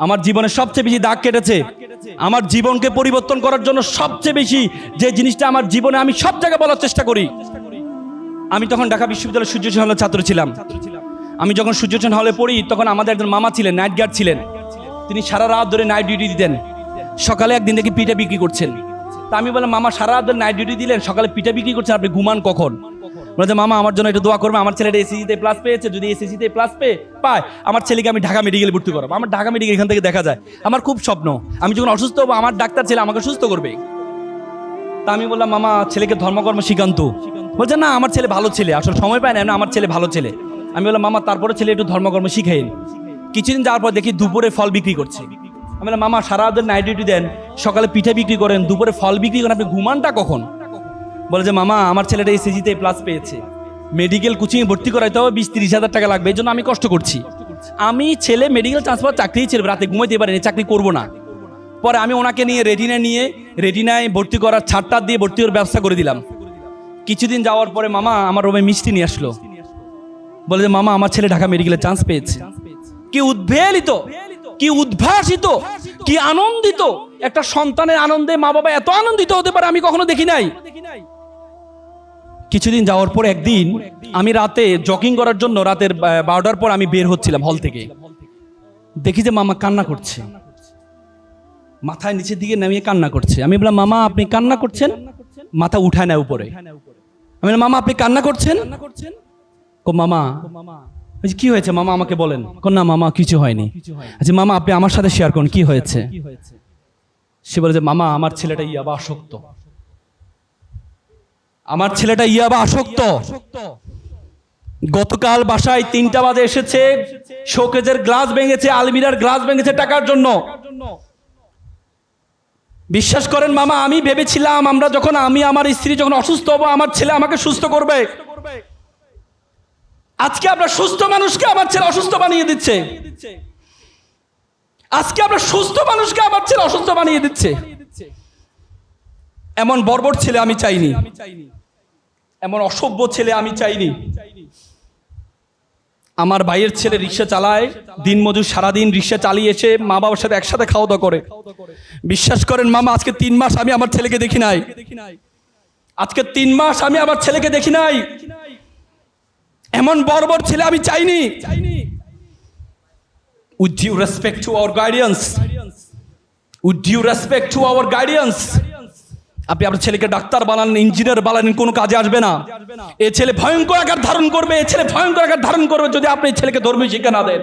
আমার জীবনে সবচেয়ে বেশি দাগ কেটেছে। আমার জীবনকে পরিবর্তন করার জন্য সবচেয়ে বেশি যে জিনিসটা আমার জীবনে আমি সব জায়গায় বলার চেষ্টা করি। আমি তখন ঢাকা বিশ্ববিদ্যালয়ের সূর্যসেন হলের ছাত্র ছিলাম। আমি যখন সূর্যসেন হলে পড়ি, তখন আমাদের একজন মামা ছিলেন, নাইট গার্ড ছিলেন। তিনি সারা রাত ধরে নাইট ডিউটি দিতেন। সকালে একদিন দেখি পিঠা বিক্রি করছেন। তা আমি বললাম, মামা, সারা রাত ধরে নাইট ডিউটি দিলেন, সকালে পিঠা বিক্রি করছেন, আপনি ঘুমান কখন? বলছে মামা আমার জন্য একটু দোয়া করবে আমার ছেলেটা এসএসসিতে প্লাস পেয়েছে যদি এসএসসিতে প্লাস পেয়ে পায় আমার ছেলেকে আমি ঢাকা মেডিকেলে ভর্তি করব। আমার ঢাকা মেডিকেল এখান থেকে দেখা যায় আমার খুব স্বপ্ন আমি যখন অসুস্থ হব আমার ডাক্তার ছেলে আমাকে সুস্থ করবে। তা আমি বললাম মামা ছেলেকে ধর্মকর্ম শিখান্ত বলছে না আমার ছেলে ভালো ছেলে আসলে সময় পায় না না, আমার ছেলে ভালো ছেলে। আমি বললাম মামা তারপরে ছেলে একটু ধর্মকর্ম শিখাইন। কিছুদিন যাওয়ার পর দেখি দুপুরে ফল বিক্রি করছে। আমি বললাম মামা সারা দিন নাইট ডিউটি দেন সকালে পিঠে বিক্রি করেন দুপুরে ফল বিক্রি করেন আপনি ঘুমানটা কখন? বলে যে, মামা, আমার ছেলেটা এসএসজিতে প্লাস পেয়েছে। মেডিকেল কোচিংয়ে ভর্তি করাইতে হবে, বিশ তিরিশ হাজার টাকা লাগবে। এই জন্য আমি কষ্ট করছি। আমি ছেলে মেডিকেল ট্রান্সফার চাকরি ছিল রাতে ঘুমাইতে পারিনি, চাকরি করব না। পরে আমি ওনাকে নিয়ে রেটিনায় নিয়ে রেটিনায় ভর্তি করার ছাড়টা দিয়ে ভর্তি করার ব্যবস্থা করে দিলাম। কিছুদিন যাওয়ার পরে, মামা, আমার রুমে মিষ্টি নিয়ে আসলো। বলে যে, মামা, আমার ছেলে ঢাকা মেডিকেলে চান্স পেয়েছে। কি উদ্ভেলিত কি উদ্ভাসিত, কি আনন্দিত। একটা সন্তানের আনন্দে মা বাবা এত আনন্দিত হতে পারে আমি কখনো দেখি নাই। কিছুদিন যাওয়ার পর একদিন আমি রাতে জগিং করার জন্য রাতের বারোটার পর আমি বের হচ্ছিলাম হল থেকে। দেখি যে মামা কান্না করছে। মাথায় নিচের দিকে নামিয়ে কান্না করছে। আমি বললাম, মামা, আপনি কান্না করছেন? মাথা উঠায় না উপরে। আমি মামা, আপনি কান্না করছেন? কো, মামা। কি হয়েছে? মামা আমাকে বলেন। না, মামা, কিছু হয়নি। আচ্ছা মামা, আপনি আমার সাথে শেয়ার করুন, কি হয়েছে? সে বলে যে, মামা, আমার ছেলেটা ইয়াবা আসক্ত। আমার ছেলেটা ইয়াবা আসক্ত। গতকাল বাসায় তিনটা বাজে এসেছে, শোকেজের গ্লাস ভেঙেছে, আলমিরার গ্লাস ভেঙেছে টাকার জন্য। বিশ্বাস করেন মামা, আমি ভেবেছিলাম আমরা যখন, আমি আমার স্ত্রী যখন অসুস্থ হব, আমার ছেলে আমাকে সুস্থ করবে। আজকে আপনার সুস্থ মানুষকে আমার ছেলে অসুস্থ বানিয়ে দিচ্ছে। আজকে আপনার সুস্থ মানুষকে আমার ছেলে অসুস্থ বানিয়ে দিচ্ছে। এমন বর্বর ছেলে আমি চাইনি আমি চাইনি। এমন অসভ্য ছেলে আমি চাইনি। আমার ভাইয়ের ছেলে রিক্সা চালায়, দিনমজুর সারাদিন রিক্সা চালিয়ে এসে মা বাবার সাথে একসাথে খাওয়া দাওয়া করে। বিশ্বাস করেন মামা, আজকে তিন মাস আমি আমার ছেলেকে দেখি নাই। আজকে তিন মাস আমি আমার ছেলেকে দেখি নাই। এমন বর্বর ছেলে আমি চাইনি। Would you respect to our guidance would you respect to our guidance আপনি আপনার ছেলেকে ডাক্তার বানান ইঞ্জিনিয়ার বানান কোনো কাজে আসবে না। এ ছেলে ভয়ঙ্কর আকার ধারণ করবে, এ ছেলে ভয়ঙ্কর আকার ধারণ করবে যদি আপনি ছেলেকে ধর্মীয় শিক্ষা না দেন।